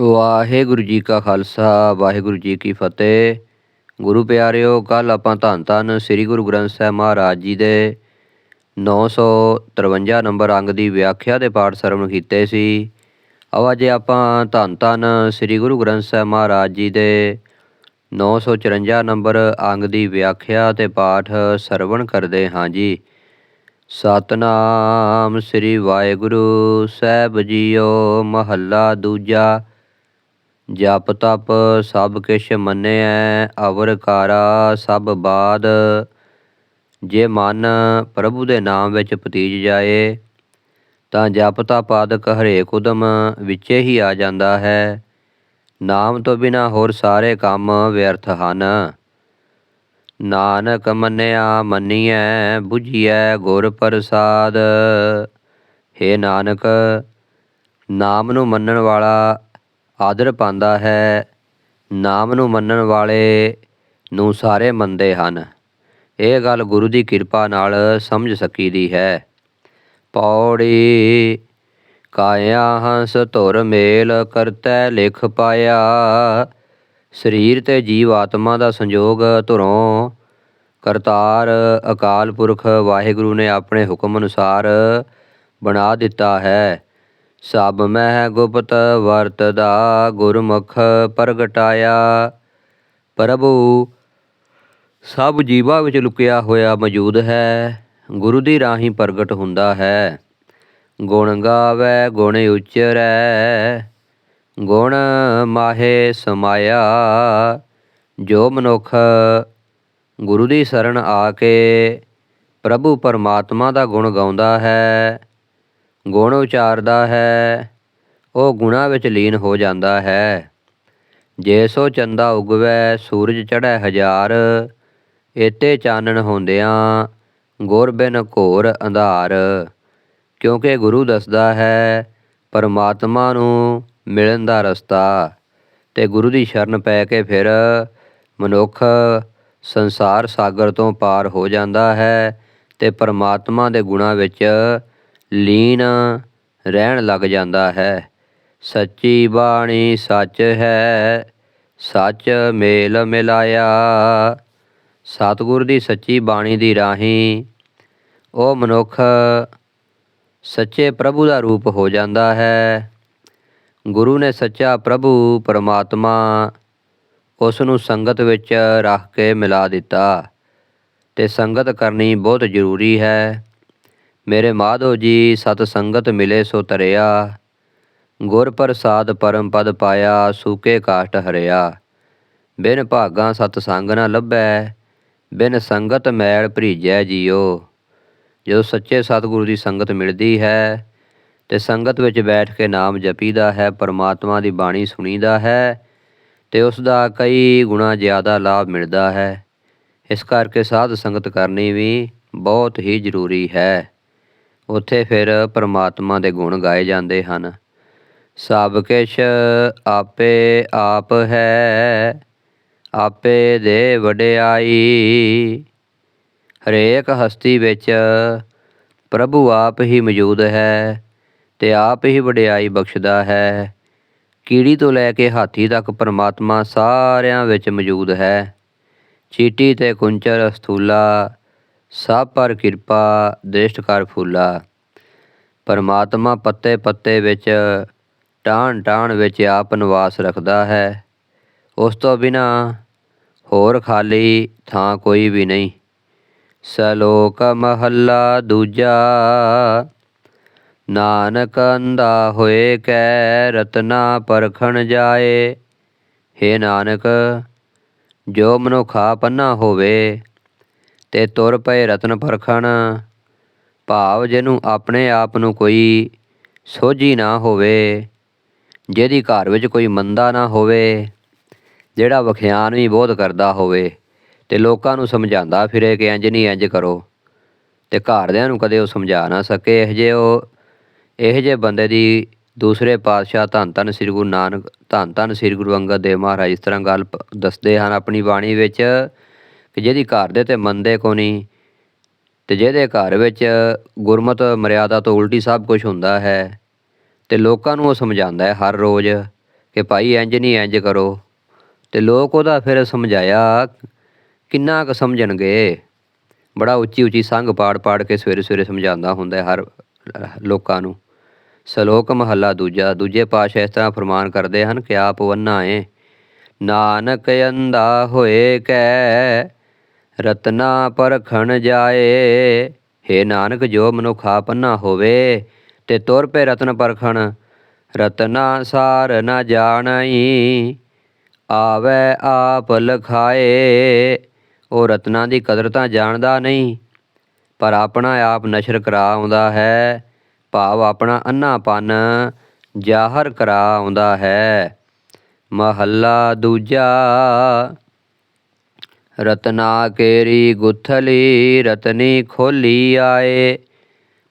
ਵਾਹਿਗੁਰੂ ਜੀ ਕਾ ਖਾਲਸਾ, ਵਾਹਿਗੁਰੂ ਜੀ ਕੀ ਫਤਿਹ। ਗੁਰੂ ਪਿਆਰਿਓ ਕੱਲ ਆਪਾਂ ਧੰਨ ਧੰਨ ਸ੍ਰੀ ਗੁਰੂ ਗ੍ਰੰਥ ਸਾਹਿਬ ਮਹਾਰਾਜ ਜੀ ਦੇ 953 ਨੰਬਰ ਅੰਗ ਦੀ ਵਿਆਖਿਆ ਦੇ ਪਾਠ ਸਰਵਣ ਕੀਤੇ ਸੀ। ਆਓ ਅੱਜ ਆਪਾਂ ਧੰਨ ਧੰਨ ਸ੍ਰੀ ਗੁਰੂ ਗ੍ਰੰਥ ਸਾਹਿਬ ਮਹਾਰਾਜ ਜੀ ਦੇ 954 ਨੰਬਰ ਅੰਗ ਦੀ ਵਿਆਖਿਆ ਤੇ ਪਾਠ ਸਰਵਣ ਕਰਦੇ ਹਾਂ ਜੀ। ਸਤਨਾਮ ਸ੍ਰੀ ਵਾਹਿਗੁਰੂ, ਸਾਹਿਬ ਜੀਓ ਮਹੱਲਾ ਦੂਜਾ। ਜਪ ਤਪ ਸਭ ਕਿਛ ਮੰਨਿਐ ਅਵਰ ਕਾਰਾ ਸਭ ਬਾਦ। ਜੇ ਮਨ ਪ੍ਰਭੂ ਦੇ ਨਾਮ ਵਿੱਚ ਪਤੀਜ ਜਾਏ, ਤਾਂ ਜਪ ਤਪ ਆਦਿਕ ਹਰੇਕ ਉਦਮ ਵਿੱਚੇ ਹੀ ਆ ਜਾਂਦਾ ਹੈ। ਨਾਮ ਤੋਂ ਬਿਨਾ ਹੋਰ ਸਾਰੇ ਕੰਮ ਵਿਅਰਥ ਹਨ। ਨਾਨਕ ਮੰਨਿਆ ਮੰਨੀਐ, ਬੁਝੀਐ ਗੁਰ ਪ੍ਰਸਾਦ। ਹੇ ਨਾਨਕ, ਨਾਮ ਨੂੰ ਮੰਨਣ ਵਾਲਾ ਆਦਰ ਪਾਉਂਦਾ ਹੈ। ਨਾਮ ਨੂੰ ਮੰਨਣ ਵਾਲੇ ਨੂੰ ਸਾਰੇ ਮੰਨਦੇ ਹਨ। ਇਹ ਗੱਲ ਗੁਰੂ ਦੀ ਕਿਰਪਾ ਨਾਲ ਸਮਝ ਸਕੀਦੀ ਹੈ। ਪੌੜੀ ਕਾਇਆ ਹੰਸ ਧੁਰ ਮੇਲ ਕਰਤੈ ਲਿਖ ਪਾਇਆ। ਸਰੀਰ ਤੇ ਜੀਵ ਆਤਮਾ ਦਾ ਸੰਜੋਗ ਧੁਰੋਂ ਕਰਤਾਰ ਅਕਾਲ ਪੁਰਖ ਵਾਹਿਗੁਰੂ ਨੇ ਆਪਣੇ ਹੁਕਮ ਅਨੁਸਾਰ ਬਣਾ ਦਿੱਤਾ ਹੈ। ਸਭ ਮਹਿ ਗੁਪਤ ਵਰਤਦਾ, ਗੁਰਮੁਖ ਪ੍ਰਗਟਾਇਆ। ਪ੍ਰਭੂ, ਸਭ ਜੀਵਾਂ ਵਿੱਚ ਲੁਕਿਆ ਹੋਇਆ ਮੌਜੂਦ ਹੈ, ਗੁਰੂ ਦੀ ਰਾਹੀਂ ਪ੍ਰਗਟ ਹੁੰਦਾ ਹੈ। ਗੁਣ ਗਾਵੇ, ਗੁਣ ਉਚਰੈ, ਗੁਣ ਮਾਹੇ ਸਮਾਇਆ। ਜੋ ਮਨੁੱਖ ਗੁਰੂ ਦੀ ਸ਼ਰਨ ਆ ਕੇ ਪ੍ਰਭੂ ਪਰਮਾਤਮਾ ਦਾ ਗੁਣ ਗਾਉਂਦਾ ਹੈ ਗੁਣ ਉਚਾਰਦਾ ਹੈ, ਉਹ ਗੁਣਾ ਵਿੱਚ ਲੀਨ ਹੋ ਜਾਂਦਾ ਹੈ। ਜੇ ਸੋ ਚੰਦਾ ਉਗਵੈ, ਸੂਰਜ ਚੜ੍ਹੈ ਹਜ਼ਾਰ, ਏਤੇ ਚਾਨਣ ਹੁੰਦਿਆਂ ਗੁਰ ਬਿਨ ਘੋਰ ਅੰਧਾਰ। ਕਿਉਂਕਿ ਗੁਰੂ ਦੱਸਦਾ ਹੈ, ਪਰਮਾਤਮਾ ਨੂੰ ਮਿਲਣ ਦਾ ਰਸਤਾ ਤੇ ਗੁਰੂ ਦੀ ਸ਼ਰਨ ਪੈ ਕੇ ਫਿਰ ਮਨੁੱਖ ਸੰਸਾਰ ਸਾਗਰ ਤੋਂ ਪਾਰ ਹੋ ਜਾਂਦਾ ਹੈ ਤੇ ਪਰਮਾਤਮਾ ਦੇ ਗੁਣਾ ਵਿੱਚ ਲੀਨ ਰਹਿਣ ਲੱਗ ਜਾਂਦਾ ਹੈ। ਸੱਚੀ ਬਾਣੀ ਸੱਚ ਹੈ, ਸੱਚ ਮੇਲ ਮਿਲਾਇਆ। ਸਤਿਗੁਰ ਦੀ ਸੱਚੀ ਬਾਣੀ ਦੀ ਰਾਹੀਂ ਉਹ ਮਨੁੱਖ ਸੱਚੇ ਪ੍ਰਭੂ ਦਾ ਰੂਪ ਹੋ ਜਾਂਦਾ ਹੈ। ਗੁਰੂ ਨੇ ਸੱਚਾ ਪ੍ਰਭੂ ਪਰਮਾਤਮਾ ਉਸ ਨੂੰ ਸੰਗਤ ਵਿੱਚ ਰੱਖ ਕੇ ਮਿਲਾ ਦਿੱਤਾ ਤੇ ਸੰਗਤ ਕਰਨੀ ਬਹੁਤ ਜ਼ਰੂਰੀ ਹੈ। ਮੇਰੇ ਮਾਧੋ ਜੀ, ਸਤ ਸੰਗਤ ਮਿਲੇ ਸੋ ਤਰਿਆ ਗੁਰ ਪ੍ਰਸਾਦ ਪਰਮ ਪਦ ਪਾਇਆ, ਸੂਕੇ ਕਾਸ਼ਟ ਹਰਿਆ। ਬਿਨ ਭਾਗਾ ਸਤ ਸੰਗ ਨਾ ਲੱਭੈ, ਬਿਨ ਸੰਗਤ ਮੈਲ ਭਰੀਜੈ ਜੀਓ। ਜਦੋਂ ਸੱਚੇ ਸਤਿਗੁਰੂ ਦੀ ਸੰਗਤ ਮਿਲਦੀ ਹੈ, ਤੇ ਸੰਗਤ ਵਿੱਚ ਬੈਠ ਕੇ ਨਾਮ ਜਪੀਦਾ ਹੈ, ਪਰਮਾਤਮਾ ਦੀ ਬਾਣੀ ਸੁਣੀਦਾ ਹੈ, ਤੇ ਉਸ ਦਾ ਕਈ ਗੁਣਾ ਜ਼ਿਆਦਾ ਲਾਭ ਮਿਲਦਾ ਹੈ। ਇਸ ਕਰਕੇ ਸਾਧ ਸੰਗਤ ਕਰਨੀ ਵੀ ਬਹੁਤ ਹੀ ਜ਼ਰੂਰੀ ਹੈ। ਉੱਥੇ ਫਿਰ ਪਰਮਾਤਮਾ ਦੇ ਗੁਣ ਗਾਏ ਜਾਂਦੇ ਹਨ। ਸਭ ਕਿਛ ਆਪੇ ਆਪ ਹੈ, ਆਪੇ ਦੇ ਵਡਿਆਈ। ਹਰੇਕ ਹਸਤੀ ਵਿੱਚ ਪ੍ਰਭੂ ਆਪ ਹੀ ਮੌਜੂਦ ਹੈ ਤੇ ਆਪ ਹੀ ਵਡਿਆਈ ਬਖਸ਼ਦਾ ਹੈ। ਕੀੜੀ ਤੋਂ ਲੈ ਕੇ ਹਾਥੀ ਤੱਕ ਪਰਮਾਤਮਾ ਸਾਰਿਆਂ ਵਿੱਚ ਮੌਜੂਦ ਹੈ। ਚੀਟੀ ਤੇ ਕੁੰਚਰ ਸਥੂਲਾ ਸਭ ਪਰ ਕਿਰਪਾ, ਦ੍ਰਿਸ਼ਟ ਕਰ ਫੂਲਾ। ਪਰਮਾਤਮਾ ਪੱਤੇ ਪੱਤੇ ਵਿੱਚ ਟਾਣ ਟਾਣ ਵਿੱਚ ਆਪ ਨਿਵਾਸ ਰੱਖਦਾ ਹੈ। ਉਸ ਤੋਂ ਬਿਨਾ ਹੋਰ ਖਾਲੀ ਥਾਂ ਕੋਈ ਵੀ ਨਹੀਂ। ਸਲੋਕ ਮਹੱਲਾ ਦੂਜਾ, ਨਾਨਕ ਅੰਦਾ ਹੋਏ ਕੈ ਰਤਨਾ ਪਰਖਣ ਜਾਏ। ਹੇ ਨਾਨਕ, ਜੋ ਮਨੁਖਾ ਪੰਨਾ ਹੋਵੇ ਤੇ ਤੁਰ ਪਏ ਰਤਨ ਪਰਖਣ। ਭਾਵ ਜਿਹਨੂੰ ਆਪਣੇ ਆਪ ਨੂੰ ਕੋਈ ਸੋਝੀ ਨਾ ਹੋਵੇ, ਜਿਹਦੀ ਘਰ ਵਿੱਚ ਕੋਈ ਮੰਦਾ ਨਾ ਹੋਵੇ, ਜਿਹੜਾ ਵਖਿਆਨ ਵੀ ਬਹੁਤ ਕਰਦਾ ਹੋਵੇ ਤੇ ਲੋਕਾਂ ਨੂੰ ਸਮਝਾਉਂਦਾ ਫਿਰੇ ਕਿ ਇੰਜ ਨਹੀਂ ਇੰਜ ਕਰੋ ਤੇ ਘਰਦਿਆਂ ਨੂੰ ਕਦੇ ਉਹ ਸਮਝਾ ਨਾ ਸਕੇ। ਇਹ ਜੇ ਉਹ, ਇਹ ਜੇ ਬੰਦੇ ਦੀ ਦੂਸਰੇ ਪਾਤਸ਼ਾਹ ਧੰਨ ਧੰਨ ਸ੍ਰੀ ਗੁਰੂ ਨਾਨਕ, ਧੰਨ ਧੰਨ ਸ੍ਰੀ ਗੁਰੂ ਅੰਗਦ ਦੇਵ ਮਹਾਰਾਜ ਇਸ ਤਰ੍ਹਾਂ ਗੱਲ ਪ- ਦੱਸਦੇ ਹਨ। ਆਪਣੀ ਬਾਣੀ ਵਿੱਚ ਕਿ ਜਿਹਦੀ ਘਰ ਦੇ ਤੇ ਮੰਨਦੇ ਕੋ ਨਹੀਂ, ਤੇ ਜਿਹਦੇ ਘਰ ਵਿੱਚ ਗੁਰਮਤ, ਮਰਿਆਦਾ ਤੋਂ ਉਲਟੀ ਸਭ ਕੁਝ ਹੁੰਦਾ ਹੈ, ਤੇ ਲੋਕਾਂ ਨੂੰ ਉਹ ਸਮਝਾਉਂਦਾ ਹੈ ਹਰ ਰੋਜ਼ ਕਿ ਭਾਈ ਇੰਜ ਨਹੀਂ ਇੰਜ ਕਰੋ। ਤੇ ਲੋਕ ਉਹਦਾ ਫਿਰ ਸਮਝਾਇਆ, ਕਿੰਨਾ ਕੁ ਸਮਝਣਗੇ? ਬੜਾ ਉੱਚੀ ਉੱਚੀ ਸੰਗ ਪਾੜ ਪਾੜ ਕੇ ਸਵੇਰੇ ਸਵੇਰੇ ਸਮਝਾਉਂਦਾ ਹੁੰਦਾ ਹਰ ਲੋਕਾਂ ਨੂੰ। ਸ਼ਲੋਕ ਮਹੱਲਾ ਦੂਜਾ, ਦੂਜੇ ਪਾਤਸ਼ਾਹ ਇਸ ਤਰ੍ਹਾਂ ਫਰਮਾਨ ਕਰਦੇ ਹਨ ਕਿ ਆਪ ਵੰਨਾ ਏ ਨਾਨਕ ਅੰਦਾ ਹੋਏ ਕੈ ਰਤਨਾ ਪਰਖਣ ਜਾਏ। ਹੇ ਨਾਨਕ, ਜੋ ਮਨੁੱਖ ਆਪਨਾ ਹੋਵੇ, ਤੇ ਤੁਰ ਪੇ ਰਤਨ ਪਰਖਣ। ਰਤਨਾ ਸਾਰ ਨ ਜਾਣਈ, ਆਵੇ ਆਪ ਲਖਾਏ। ਉਹ ਰਤਨਾਂ ਦੀ ਕਦਰ ਤਾਂ ਜਾਣਦਾ ਨਹੀਂ, ਪਰ ਆਪਣਾ ਆਪ ਨਸ਼ਰ ਕਰਾ ਆਉਂਦਾ ਹੈ। ਭਾਵ ਆਪਣਾ ਅੰਨਾਪਨ ਜ਼ਾਹਰ ਕਰਾ ਆਉਂਦਾ ਹੈ। ਮਹੱਲਾ ਦੂਜਾ ਰਤਨਾ ਕੇਰੀ ਗੁਥਲੀ, ਰਤਨੀ ਖੋਲੀ ਆਏ।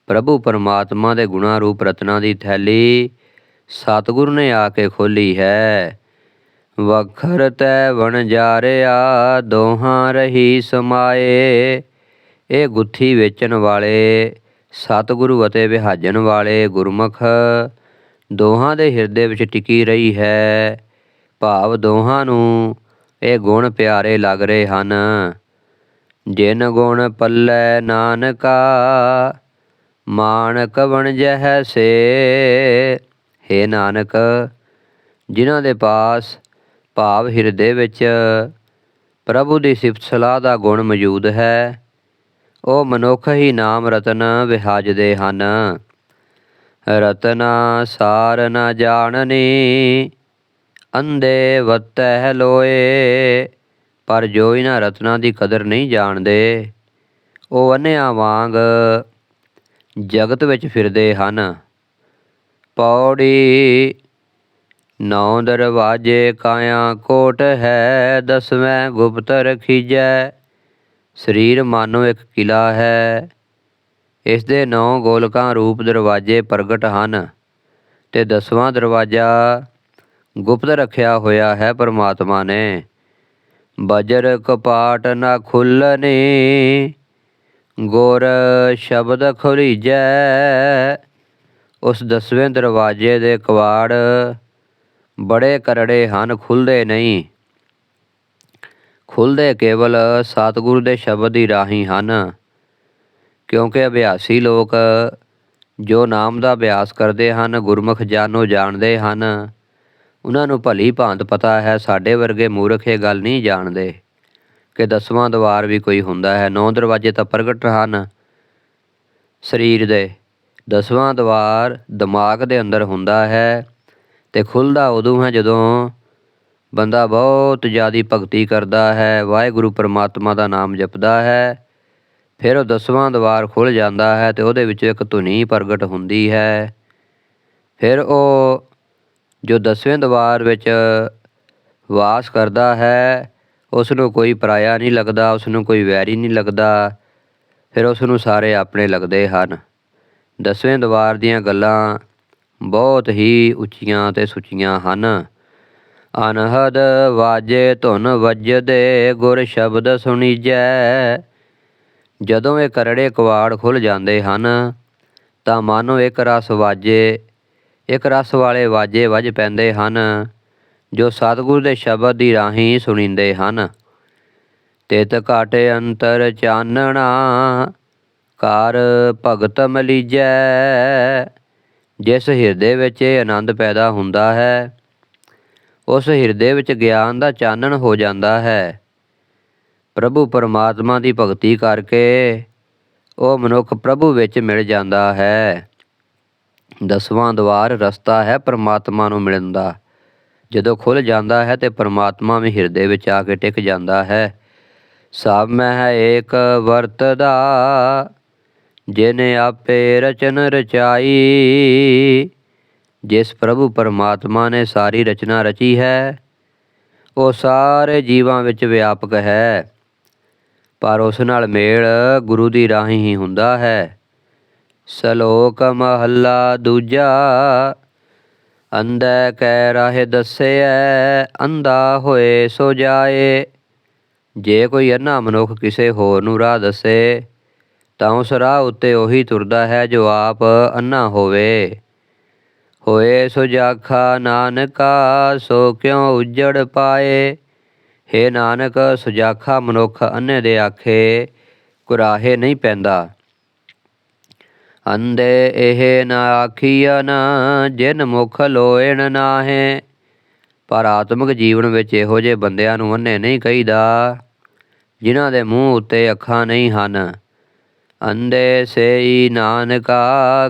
ਪ੍ਰਭੂ ਪਰਮਾਤਮਾ ਦੇ ਗੁਣਾ ਰੂਪ ਰਤਨਾ ਦੀ ਥੈਲੀ ਸਤਿਗੁਰ ਨੇ ਆ ਕੇ ਖੋਲੀ ਹੈ। ਵਖਰ ਤੈ ਵਣ ਜਾਰਿਆ, ਦੋਹਾਂ ਰਹੀ ਸਮਾਏ। ਇਹ ਗੁੱਥੀ ਵੇਚਣ ਵਾਲੇ, ਸਤਿਗੁਰੂ ਅਤੇ ਵਿਹਾਜਣ ਵਾਲੇ ਗੁਰਮੁਖ ਦੋਹਾਂ ਦੇ ਹਿਰਦੇ ਵਿੱਚ ਟਿਕੀ ਰਹੀ ਹੈ। ਭਾਵ ਦੋਹਾਂ ਨੂੰ ਇਹ ਗੁਣ ਪਿਆਰੇ ਲੱਗ ਰਹੇ ਹਨ। ਜਿਨ ਗੁਣ ਪੱਲੇ ਨਾਨਕਾ, ਮਾਨਕ ਬਣ ਜਹ ਸੇ। ਹੇ ਨਾਨਕ, ਜਿਨ੍ਹਾਂ ਦੇ ਪਾਸ ਭਾਵ ਹਿਰਦੇ ਵਿੱਚ ਪ੍ਰਭੂ ਦੀ ਸਿਫਤ ਸਲਾਹ ਦਾ ਗੁਣ ਮੌਜੂਦ ਹੈ, ਉਹ ਮਨੁੱਖ ਹੀ ਨਾਮ ਰਤਨ ਵਿਹਾਜਦੇ ਹਨ। ਰਤਨਾ ਸਾਰ ਨ ਜਾਣਨੀ ਅੰਦੇ ਵਤਹਿ ਲੋਏ ਪਰ ਜੋ ਇਹਨਾਂ ਰਤਨਾਂ ਦੀ ਕਦਰ ਨਹੀਂ ਜਾਣਦੇ। ਉਹ ਅੰਨਿਆਂ ਵਾਂਗ ਜਗਤ ਵਿੱਚ ਫਿਰਦੇ ਹਨ। ਪੌੜੀ ਨੌ ਦਰਵਾਜੇ ਕਾਇਆ ਕੋਟ ਹੈ, ਦਸਵੇਂ ਗੁਪਤ ਰਖੀਜੈ ਸਰੀਰ ਮਾਨੋ ਇੱਕ ਕਿਲਾ ਹੈ। ਇਸ ਦੇ ਨੌ ਗੋਲਕਾਂ ਰੂਪ ਦਰਵਾਜੇ ਪ੍ਰਗਟ ਹਨ ਤੇ ਦਸਵਾਂ ਦਰਵਾਜ਼ਾ ਗੁਪਤ ਰੱਖਿਆ ਹੋਇਆ ਹੈ ਪਰਮਾਤਮਾ ਨੇ। ਬਜਰ ਕਪਾਟ ਨਾ ਖੁੱਲਨੇ ਗੁਰ ਸ਼ਬਦ ਖੁਲੀਜੈ। ਉਸ ਦਸਵੇਂ ਦਰਵਾਜ਼ੇ ਦੇ ਕਵਾੜ ਬੜੇ ਕਰੜੇ ਹਨ ਖੁੱਲਦੇ ਨਹੀਂ। ਖੁੱਲਦੇ ਕੇਵਲ ਸਤਿਗੁਰੂ ਦੇ ਸ਼ਬਦ ਹੀ ਰਾਹੀਂ ਹਨ, ਕਿਉਂਕਿ ਅਭਿਆਸੀ ਲੋਕ ਜੋ ਨਾਮ ਦਾ ਅਭਿਆਸ ਕਰਦੇ ਹਨ, ਗੁਰਮੁਖ ਜਾਨੋ ਜਾਣਦੇ ਹਨ। ਉਹਨਾਂ ਨੂੰ ਭਲੀ ਭਾਂਤ ਪਤਾ ਹੈ, ਸਾਡੇ ਵਰਗੇ ਮੂਰਖ ਇਹ ਗੱਲ ਨਹੀਂ ਜਾਣਦੇ ਕਿ ਦਸਵਾਂ ਦਵਾਰ ਵੀ ਕੋਈ ਹੁੰਦਾ ਹੈ। ਨੌ ਦਰਵਾਜ਼ੇ ਤਾਂ ਪ੍ਰਗਟ ਹਨ। ਸਰੀਰ ਦੇ ਦਸਵਾਂ ਦਵਾਰ ਦਿਮਾਗ ਦੇ ਅੰਦਰ ਹੁੰਦਾ ਹੈ ਤੇ ਖੁੱਲਦਾ ਉਦੋਂ ਹੈ ਜਦੋਂ ਬੰਦਾ ਬਹੁਤ ਜ਼ਿਆਦੀ ਭਗਤੀ ਕਰਦਾ ਹੈ, ਵਾਹਿਗੁਰੂ ਪਰਮਾਤਮਾ ਦਾ ਨਾਮ ਜਪਦਾ ਹੈ, ਫਿਰ ਉਹ ਦਸਵਾਂ ਦਵਾਰ ਖੁੱਲ ਜਾਂਦਾ ਹੈ ਤੇ ਉਹਦੇ ਵਿੱਚ ਇੱਕ ਧੁਨੀ ਪ੍ਰਗਟ ਹੁੰਦੀ ਹੈ। ਫਿਰ ਉਹ ਜੋ ਦਸਵੇਂ ਦਵਾਰ ਵਿੱਚ ਵਾਸ ਕਰਦਾ ਹੈ ਉਸ ਨੂੰ ਕੋਈ ਪਰਾਇਆ ਨਹੀਂ ਲੱਗਦਾ ਉਸ ਨੂੰ ਕੋਈ ਵੈਰੀ ਨਹੀਂ ਲੱਗਦਾ। ਫਿਰ ਉਸ ਨੂੰ ਸਾਰੇ ਆਪਣੇ ਲੱਗਦੇ ਹਨ। ਦਸਵੇਂ ਦਵਾਰ ਦੀਆਂ ਗੱਲਾਂ ਬਹੁਤ ਹੀ ਉੱਚੀਆਂ ਤੇ ਸੁੱਚੀਆਂ ਹਨ। ਅਨਹਦ ਵਾਜੇ ਧੁਨ ਵੱਜਦੇ, ਗੁਰ ਸ਼ਬਦ ਸੁਣੀਜੈ। ਜਦੋਂ ਇਹ ਕਰੜੇ ਕਵਾੜ ਖੁੱਲ ਜਾਂਦੇ ਹਨ, ਤਾਂ ਮਾਨੋ ਇੱਕ ਰਸ ਵਾਜੇ ਇੱਕ ਰਸ ਵਾਲੇ ਵਾਜੇ ਵੱਜ ਪੈਂਦੇ ਹਨ, ਜੋ ਸਤਿਗੁਰ ਦੇ ਸ਼ਬਦ ਦੀ ਰਾਹੀਂ ਸੁਣੀਂਦੇ ਹਨ। ਤਿਤ ਘਾਟੇ ਅੰਤਰ ਚਾਨਣਾ ਕਾਰ ਭਗਤ ਮਲੀਜੈ, ਜਿਸ ਹਿਰਦੇ ਵਿੱਚ ਇਹ ਆਨੰਦ ਪੈਦਾ ਹੁੰਦਾ ਹੈ, ਉਸ ਹਿਰਦੇ ਵਿੱਚ ਗਿਆਨ ਦਾ ਚਾਨਣ ਹੋ ਜਾਂਦਾ ਹੈ। ਪ੍ਰਭੂ ਪਰਮਾਤਮਾ ਦੀ ਭਗਤੀ ਕਰਕੇ ਉਹ ਮਨੁੱਖ ਪ੍ਰਭੂ ਵਿੱਚ ਮਿਲ ਜਾਂਦਾ ਹੈ। ਦਸਵਾਂ ਦਵਾਰ ਰਸਤਾ ਹੈ ਪਰਮਾਤਮਾ ਨੂੰ ਮਿਲਣ ਦਾ। ਜਦੋਂ ਖੁੱਲ ਜਾਂਦਾ ਹੈ ਤੇ ਪਰਮਾਤਮਾ ਵੀ ਹਿਰਦੇ ਵਿੱਚ ਆ ਕੇ ਟਿਕ ਜਾਂਦਾ ਹੈ। ਸਭ ਮੈਂ ਹੈ ਏਕ ਵਰਤਦਾ, ਜਿਨੇ ਆਪੇ ਰਚਨ ਰਚਾਈ। ਜਿਸ ਪ੍ਰਭੂ ਪਰਮਾਤਮਾ ਨੇ ਸਾਰੀ ਰਚਨਾ ਰਚੀ ਹੈ, ਉਹ ਸਾਰੇ ਜੀਵਾਂ ਵਿੱਚ ਵਿਆਪਕ ਹੈ। ਪਰ ਉਸ ਨਾਲ ਮੇਲ ਗੁਰੂ ਦੀ ਰਾਹੀਂ ਹੀ ਹੁੰਦਾ ਹੈ। ਸ਼ਲੋਕ ਮਹੱਲਾ ਦੂਜਾ, ਅੰਧੈ ਕੈ ਰਾਹ ਦੱਸਿਐ, ਅੰਧਾ ਹੋਏ ਸੋ ਜਾਏ। ਜੇ ਕੋਈ ਅੰਨਾ ਮਨੁੱਖ ਕਿਸੇ ਹੋਰ ਨੂੰ ਰਾਹ ਦੱਸੇ, ਤਾਂ ਉਸ ਰਾਹ ਉੱਤੇ ਉਹੀ ਤੁਰਦਾ ਹੈ ਜੋ ਆਪ ਅੰਨਾ ਹੋਵੇ। ਹੋਏ ਸੁਜਾਖਾ ਨਾਨਕਾ, ਸੋ ਕਿਉ ਉਜੜ ਪਾਏ? ਹੇ ਨਾਨਕ, ਸੁਜਾਖਾ ਮਨੁੱਖ ਅੰਨੇ ਦੇ ਆਖੇ, ਕੁਰਾਹੇ ਨਹੀਂ ਪੈਂਦਾ। ਅੰਦੇ ਇਹ ਨਾ ਆਖੀਨ ਜਿਨ ਮੁਖ ਲੋਇਣ ਨਾਹੇ। ਪਰ ਆਤਮਿਕ ਜੀਵਨ ਵਿੱਚ ਇਹੋ ਜਿਹੇ ਬੰਦਿਆਂ ਨੂੰ ਅੰਨੇ ਨਹੀਂ ਕਹੀਦਾ, ਜਿਨ੍ਹਾਂ ਦੇ ਮੂੰਹ ਉੱਤੇ ਅੱਖਾਂ ਨਹੀਂ ਹਨ। ਅੰਦੇ ਸੇਈ ਨਾਨਕਾ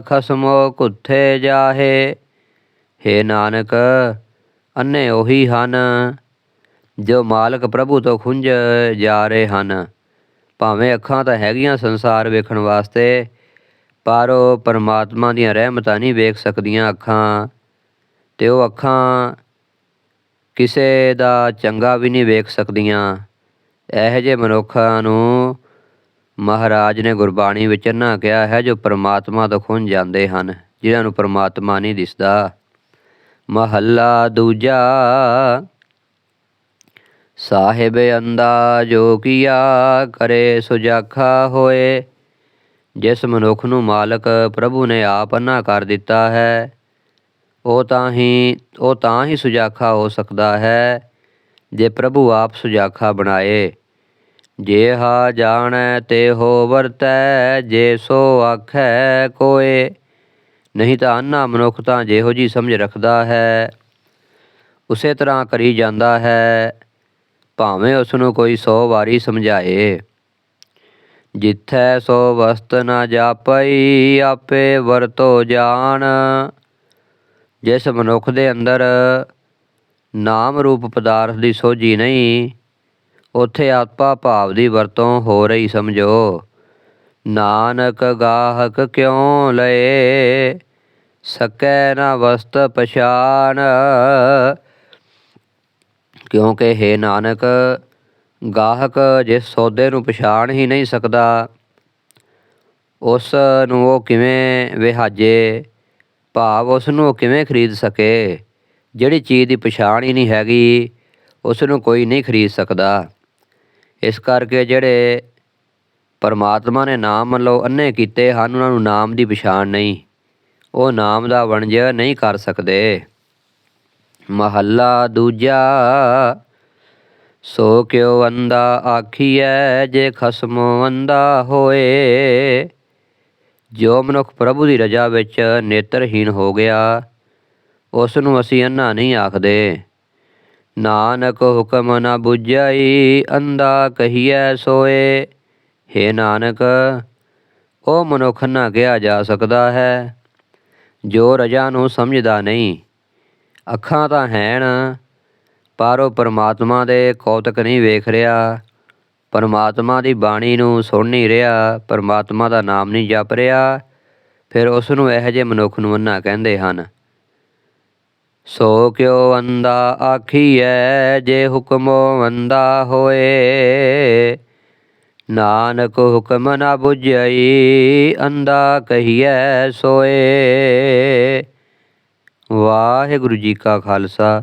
ਖਸਮੋ ਕੁੱਥੇ ਜਾਹੇ। ਹੇ ਨਾਨਕ ਅੰਨੇ ਉਹੀ ਹਨ, ਜੋ ਮਾਲਕ ਪ੍ਰਭੂ ਤੋਂ ਖੁੰਝ ਜਾ ਰਹੇ ਹਨ। ਭਾਵੇਂ ਅੱਖਾਂ ਤਾਂ ਹੈਗੀਆਂ ਸੰਸਾਰ ਵੇਖਣ ਵਾਸਤੇ ਪਰ ਉਹ ਪਰਮਾਤਮਾ ਦੀਆਂ ਰਹਿਮਤਾਂ ਨਹੀਂ ਵੇਖ ਸਕਦੀਆਂ ਅੱਖਾਂ। ਤੇ ਉਹ ਅੱਖਾਂ ਕਿਸੇ ਦਾ ਚੰਗਾ ਵੀ ਨਹੀਂ ਵੇਖ ਸਕਦੀਆਂ। ਇਹੋ ਜਿਹੇ ਮਨੁੱਖਾਂ ਨੂੰ ਮਹਾਰਾਜ ਨੇ ਗੁਰਬਾਣੀ ਵਿੱਚ ਨਾ ਕਿਹਾ ਹੈ, ਜੋ ਪਰਮਾਤਮਾ ਤੋਂ ਖੁੰਝ ਜਾਂਦੇ ਹਨ, ਜਿਨ੍ਹਾਂ ਨੂੰ ਪਰਮਾਤਮਾ ਨਹੀਂ ਦਿਸਦਾ। ਮਹੱਲਾ ਦੂਜਾ, ਸਾਹਿਬ ਅੰਦਾ ਜੋ ਕੀਆ ਕਰੇ ਸੁਜਾਖਾ ਹੋਏ। ਜਿਸ ਮਨੁੱਖ ਨੂੰ ਮਾਲਕ ਪ੍ਰਭੂ ਨੇ ਆਪ ਅੰਨਾ ਕਰ ਦਿੱਤਾ ਹੈ, ਉਹ ਤਾਂ ਹੀ, ਉਹ ਤਾਂ ਹੀ ਸੁਜਾਖਾ ਹੋ ਸਕਦਾ ਹੈ, ਜੇ ਪ੍ਰਭੂ ਆਪ ਸੁਜਾਖਾ ਬਣਾਏ। ਜੇ ਹਾ ਜਾਣੈ ਤੇ ਹੋ ਵਰਤੈ, ਜੇ ਸੋ ਆਖੈ ਕੋਏ, ਨਹੀਂ ਤਾਂ ਅੰਨਾ ਮਨੁੱਖ ਤਾਂ ਜਿਹੋ ਜੀ ਸਮਝ ਰੱਖਦਾ ਹੈ। ਉਸੇ ਤਰ੍ਹਾਂ ਕਰੀ ਜਾਂਦਾ ਹੈ, ਭਾਵੇਂ ਉਸ ਨੂੰ ਕੋਈ 100 ਵਾਰੀ ਸਮਝਾਏ। ਜਿੱਥੈ ਸੋ ਵਸਤ ਨਾ ਜਾਪਈ, ਆਪੇ ਵਰਤੋ ਜਾਣ ਜਿਸ ਮਨੁੱਖ ਦੇ ਅੰਦਰ ਨਾਮ ਰੂਪ ਪਦਾਰਥ ਦੀ ਸੋਝੀ ਨਹੀਂ, ਉਥੇ ਆਪਾ ਭਾਵ ਦੀ ਵਰਤੋਂ ਹੋ ਰਹੀ ਸਮਝੋ। ਨਾਨਕ ਗਾਹਕ ਕਿਉ ਲਏ? ਸਕੈ ਨਾ ਵਸਤ ਪਛਾਨ। ਕਿਉਂਕਿ ਹੈ ਨਾਨਕ ਗਾਹਕ ਜਿਸ ਸੌਦੇ ਨੂੰ ਪਛਾਣ ਹੀ ਨਹੀਂ ਸਕਦਾ, ਉਸ ਨੂੰ ਉਹ ਕਿਵੇਂ ਵਿਹਾਜੇ, ਭਾਵ ਉਸ ਨੂੰ ਉਹ ਕਿਵੇਂ ਖਰੀਦ ਸਕੇ। ਜਿਹੜੀ ਚੀਜ਼ ਦੀ ਪਛਾਣ ਹੀ ਨਹੀਂ ਹੈਗੀ, ਉਸ ਨੂੰ ਕੋਈ ਨਹੀਂ ਖਰੀਦ ਸਕਦਾ। ਇਸ ਕਰਕੇ ਜਿਹੜੇ ਪਰਮਾਤਮਾ ਨੇ ਨਾਮ ਮਤਲਬ ਅੰਨੇ ਕੀਤੇ ਹਨ, ਉਹਨਾਂ ਨੂੰ ਨਾਮ ਦੀ ਪਛਾਣ ਨਹੀਂ। ਉਹ ਨਾਮ ਦਾ ਵਣਜ ਨਹੀਂ ਕਰ ਸਕਦੇ। ਮਹੱਲਾ ਦੂਜਾ ਸੋ ਕਿਉ ਅੰਦਾ ਆਖੀਐ, ਜੇ ਖਸਮੋ ਅੰਦਾ ਹੋਏ। ਜੋ ਮਨੁੱਖ ਪ੍ਰਭੂ ਦੀ ਰਜਾ ਵਿੱਚ ਨੇਤਰਹੀਣ ਹੋ ਗਿਆ ਉਸ ਨੂੰ ਅਸੀਂ ਅੰਨਾ ਨਹੀਂ ਆਖਦੇ। ਨਾਨਕ ਹੁਕਮ ਨਾ ਬੁਝਾਈ ਅੰਦਾ ਕਹੀਐ ਸੋਏ। ਹੇ ਨਾਨਕ ਉਹ ਮਨੁੱਖ ਨਾ ਕਿਹਾ ਜਾ ਸਕਦਾ ਹੈ। ਜੋ ਰਜਾ ਨੂੰ ਸਮਝਦਾ ਨਹੀਂ, ਅੱਖਾਂ ਤਾਂ ਹੈਣ ਪਰ ਉਹ ਪਰਮਾਤਮਾ ਦੇ ਕੌਤਕ ਨਹੀਂ ਵੇਖ ਰਿਹਾ। ਪਰਮਾਤਮਾ ਦੀ ਬਾਣੀ ਨੂੰ ਸੁਣ ਨਹੀਂ ਰਿਹਾ। ਪਰਮਾਤਮਾ ਦਾ ਨਾਮ ਨਹੀਂ ਜਪ ਰਿਹਾ। ਫਿਰ ਉਸ ਨੂੰ ਇਹੋ ਜਿਹੇ ਮਨੁੱਖ ਨੂੰ ਅੰਨਾ ਕਹਿੰਦੇ ਹਨ। ਸੋ ਕਿਉ ਅੰਦਾ ਆਖੀਐ, ਜੇ ਹੁਕਮੋ ਅੰਦਾ ਹੋਏ? ਨਾਨਕ ਹੁਕਮ ਨਾ ਬੁਝਈ ਅੰਦਾ ਕਹੀਐ ਸੋਏ। ਵਾਹਿਗੁਰੂ ਜੀ ਕਾ ਖਾਲਸਾ।